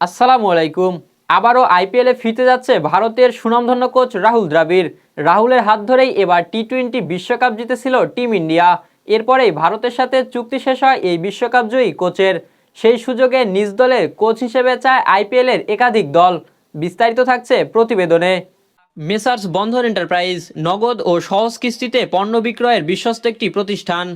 আসসালামু আলাইকুম। আবারও আইপিএলে ফিরতে যাচ্ছে ভারতের সুনামধন্য কোচ রাহুল দ্রাবিড়। রাহুলের হাত ধরেই এবার টি টোয়েন্টি বিশ্বকাপ জিতেছিল টিম ইন্ডিয়া। এরপরেই ভারতের সাথে চুক্তি শেষ হয় এই বিশ্বকাপ জয়ী কোচের। সেই সুযোগে নিজ দলের কোচ হিসেবে চায় আইপিএলের একাধিক দল। বিস্তারিত থাকছে প্রতিবেদনে। মেসার্স বন্ধন এন্টারপ্রাইজ, নগদ ও সহজ কিস্তিতে পণ্য বিক্রয়ের বিশ্বস্ত একটি প্রতিষ্ঠান।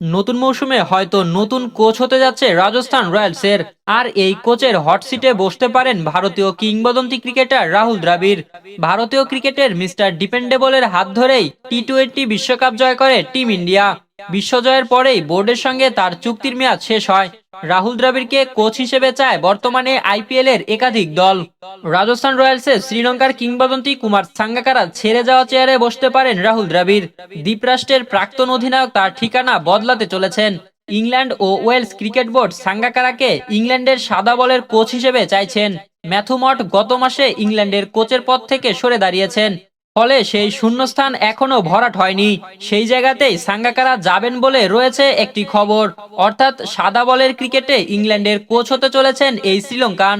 নতুন মৌসুমে হয়তো নতুন কোচ হতে যাচ্ছে রাজস্থান রয়্যালস এর আর এই কোচের হট সিটে বসতে পারেন ভারতীয় কিংবদন্তি ক্রিকেটার রাহুল দ্রাবিড়। ভারতীয় ক্রিকেটের মিস্টার ডিপেন্ডেবলের হাত ধরেই টি টোয়েন্টি বিশ্বকাপ জয় করে টিম ইন্ডিয়া। বিশ্বজয়ের পরেই বোর্ডের সঙ্গে তার চুক্তির মেয়াদ শেষ হয়। রাহুল দ্রাবিড়কে কোচ হিসেবে চায় বর্তমানে আইপিএল এর একাধিক দল। রাজস্থান রয়্যালসের শ্রীলঙ্কার কিংবদন্তি কুমার সাঙ্গাকারা ছেড়ে যাওয়া চেয়ারে বসতে পারেন রাহুল দ্রাবিড়। দ্বীপরাষ্ট্রের প্রাক্তন অধিনায়ক তার ঠিকানা বদলাতে চলেছেন। ইংল্যান্ড ও ওয়েলস ক্রিকেট বোর্ড সাঙ্গাকারাকে ইংল্যান্ডের সাদা বলের কোচ হিসেবে চাইছেন। ম্যাথুমট গত মাসে ইংল্যান্ডের কোচের পদ থেকে সরে দাঁড়িয়েছেন। ফলে সেই শূন্যস্থান এখনও ভরাট হয়নি। সেই জায়গাতেই সাঙ্গাকারা যাবেন বলে রয়েছে একটি খবর। অর্থাৎ সাদা বলের ক্রিকেটে ইংল্যান্ডের কোচ হতে চলেছেন এই শ্রীলঙ্কান।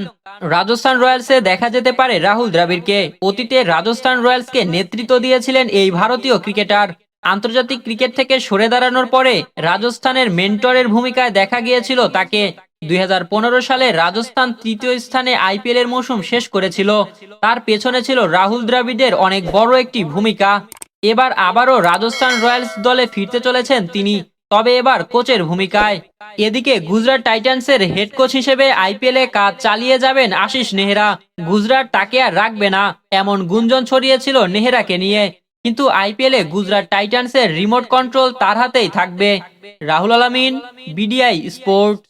রাজস্থান রয়্যালসে দেখা যেতে পারে রাহুল দ্রাবিড়কে। অতীতে রাজস্থান রয়্যালসকে নেতৃত্ব দিয়েছিলেন এই ভারতীয় ক্রিকেটার। আন্তর্জাতিক ক্রিকেট থেকে সরে দাঁড়ানোর পরে রাজস্থানের মেন্টরের ভূমিকায় দেখা গিয়েছিল তাকে। দুই হাজার পনেরো সালে রাজস্থান তৃতীয় স্থানে আইপিএল এর মৌসুম শেষ করেছিল। তার পেছনে ছিল রাহুল দ্রাবিড়ের অনেক বড় একটি ভূমিকা। এবার আবারও রাজস্থান রয়্যালস দলে ফিরতে চলেছেন তিনি। তবে এবার কোচের ভূমিকায়। এদিকে গুজরাট টাইটান্সের হেড কোচ হিসেবে আইপিএল এ কাজ চালিয়ে যাবেন আশিস নেহরা। গুজরাট তাকে আর রাখবে না, এমন গুঞ্জন ছড়িয়েছিল নেহরাকে নিয়ে। কিন্তু আইপিএল এ গুজরাট টাইটান্সের রিমোট কন্ট্রোল তার হাতেই থাকবে। রাহুল আলামিন, বিডিআই স্পোর্টস।